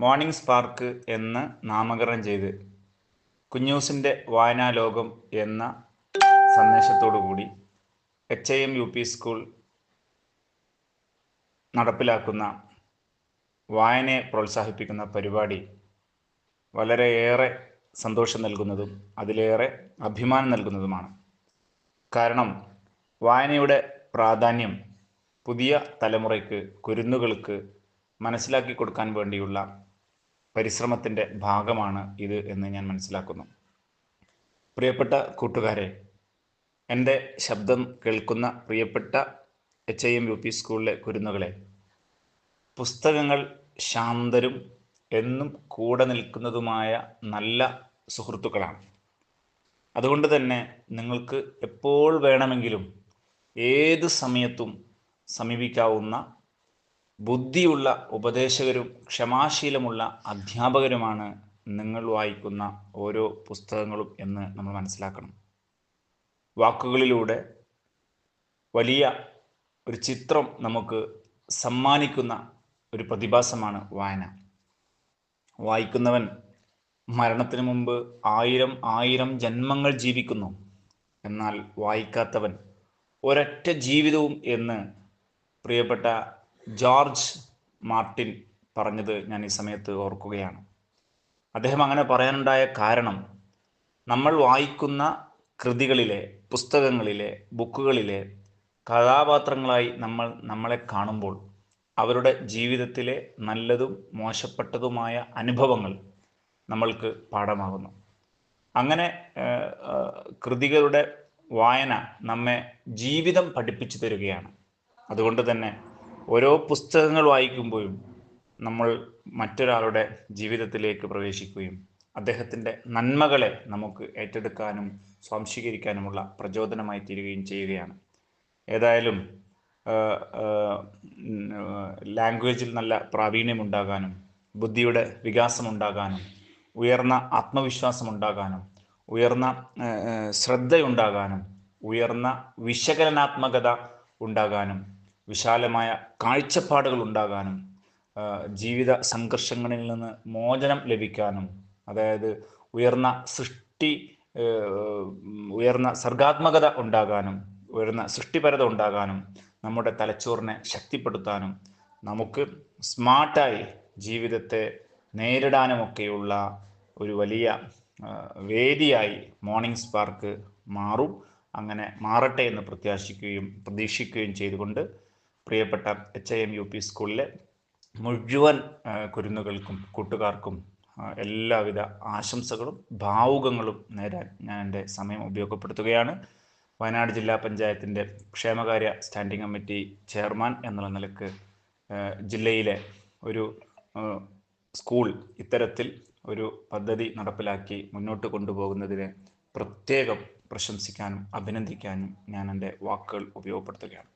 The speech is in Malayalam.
മോർണിംഗ് സ്പാർക്ക് എന്ന് നാമകരണം ചെയ്ത് കുഞ്ഞൂസിന്റെ വായനാലോകം എന്ന സന്ദേശത്തോടു കൂടി H I M U P school നടപ്പിലാക്കുന്ന വായനയെ പ്രോത്സാഹിപ്പിക്കുന്ന പരിപാടി വളരെയേറെ സന്തോഷം നൽകുന്നതും അതിലേറെ അഭിമാനം നൽകുന്നതുമാണ്. കാരണം വായനയുടെ പ്രാധാന്യം പുതിയ തലമുറയ്ക്ക് കുരുന്നുകൾക്ക് മനസ്സിലാക്കി കൊടുക്കാൻ വേണ്ടിയുള്ള പരിശ്രമത്തിന്റെ ഭാഗമാണ് ഇത് എന്ന് ഞാൻ മനസ്സിലാക്കുന്നു. പ്രിയപ്പെട്ട കൂട്ടുകാരെ എന്റെ ശബ്ദം കേൾക്കുന്ന പ്രിയപ്പെട്ട H I M U P സ്കൂളിലെ കുരുന്നുകളെ പുസ്തകങ്ങൾ ശാന്തരും എന്നും കൂടെ നിൽക്കുന്നതുമായ നല്ല സുഹൃത്തുക്കളാണ്. അതുകൊണ്ട് തന്നെ നിങ്ങൾക്ക് എപ്പോൾ വേണമെങ്കിലും ഏത് സമയത്തും സമീപിക്കാവുന്ന ബുദ്ധിയുള്ള ഉപദേശകരും ക്ഷമാശീലമുള്ള അധ്യാപകരുമാണ് നിങ്ങൾ വായിക്കുന്ന ഓരോ പുസ്തകങ്ങളും എന്ന് നമ്മൾ മനസ്സിലാക്കണം. വാക്കുകളിലൂടെ വലിയ ഒരു ചിത്രം നമുക്ക് സമ്മാനിക്കുന്ന ഒരു പ്രതിഭാസമാണ് വായന. വായിക്കുന്നവൻ മരണത്തിന് മുമ്പ് ആയിരം ആയിരം ജന്മങ്ങൾ ജീവിക്കുന്നു. എന്നാൽ വായിക്കാത്തവൻ ഒരൊറ്റ ജീവിതവും എന്ന് പ്രിയപ്പെട്ട ജോർജ് മാർട്ടിൻ പറഞ്ഞത് ഞാൻ ഈ സമയത്ത് ഓർക്കുകയാണ്. അദ്ദേഹം അങ്ങനെ പറയാനുണ്ടായ കാരണം നമ്മൾ വായിക്കുന്ന കൃതികളിലെ പുസ്തകങ്ങളിലെ ബുക്കുകളിലെ കഥാപാത്രങ്ങളായി നമ്മൾ നമ്മളെ കാണുമ്പോൾ അവരുടെ ജീവിതത്തിലെ നല്ലതും മോശപ്പെട്ടതുമായ അനുഭവങ്ങൾ നമ്മൾക്ക് പാഠമാകുന്നു. അങ്ങനെ കൃതികളുടെ വായന നമ്മെ ജീവിതം പഠിപ്പിച്ചു തരികയാണ്. അതുകൊണ്ട് തന്നെ ഓരോ പുസ്തകങ്ങൾ വായിക്കുമ്പോഴും നമ്മൾ മറ്റൊരാളുടെ ജീവിതത്തിലേക്ക് പ്രവേശിക്കുകയും അദ്ദേഹത്തിന്റെ നന്മകളെ നമുക്ക് ഏറ്റെടുക്കാനും സ്വാംശീകരിക്കാനുമുള്ള പ്രചോദനമായി തീരുകയും ചെയ്യുകയാണ്. ഏതായാലും ലാംഗ്വേജിൽ നല്ല പ്രാവീണ്യമുണ്ടാകാനും ബുദ്ധിയുടെ വികാസമുണ്ടാകാനും ഉയർന്ന ആത്മവിശ്വാസം ഉണ്ടാകാനും ഉയർന്ന ശ്രദ്ധയുണ്ടാകാനും ഉയർന്ന വിശകലനാത്മകത ഉണ്ടാകാനും വിശാലമായ കാഴ്ചപ്പാടുകൾ ഉണ്ടാകാനും ജീവിത സംഘർഷങ്ങളിൽ നിന്ന് മോചനം ലഭിക്കാനും അതായത് ഉയർന്ന സൃഷ്ടി ഉയർന്ന സർഗാത്മകത ഉണ്ടാകാനും ഉയർന്ന സൃഷ്ടിപരത ഉണ്ടാകാനും നമ്മുടെ തലച്ചോറിനെ ശക്തിപ്പെടുത്താനും നമുക്ക് സ്മാർട്ടായി ജീവിതത്തെ നേരിടാനുമൊക്കെയുള്ള ഒരു വലിയ വേദിയായി മോർണിംഗ് സ്പാർക്ക് മാറും. അങ്ങനെ മാറട്ടെ എന്ന് പ്രത്യാശിക്കുകയും പ്രതീക്ഷിക്കുകയും ചെയ്തുകൊണ്ട് പ്രിയപ്പെട്ട H I M U P സ്കൂളിലെ മുഴുവൻ കുരുന്നുകൾക്കും കൂട്ടുകാർക്കും എല്ലാവിധ ആശംസകളും ഭാവുകങ്ങളും നേരാൻ ഞാൻ എന്റെ സമയം ഉപയോഗപ്പെടുത്തുകയാണ്. വയനാട് ജില്ലാ പഞ്ചായത്തിന്റെ ക്ഷേമകാര്യ സ്റ്റാൻഡിംഗ് കമ്മിറ്റി ചെയർമാൻ എന്നുള്ള നിലയ്ക്ക് ജില്ലയിലെ ഒരു സ്കൂൾ ഇത്തരത്തിൽ ഒരു പദ്ധതി നടപ്പിലാക്കി മുന്നോട്ട് കൊണ്ടുപോകുന്നതിനെ പ്രത്യേകം പ്രശംസിക്കാനും അഭിനന്ദിക്കാനും ഞാൻ എന്റെ വാക്കുകൾ ഉപയോഗപ്പെടുത്തുകയാണ്.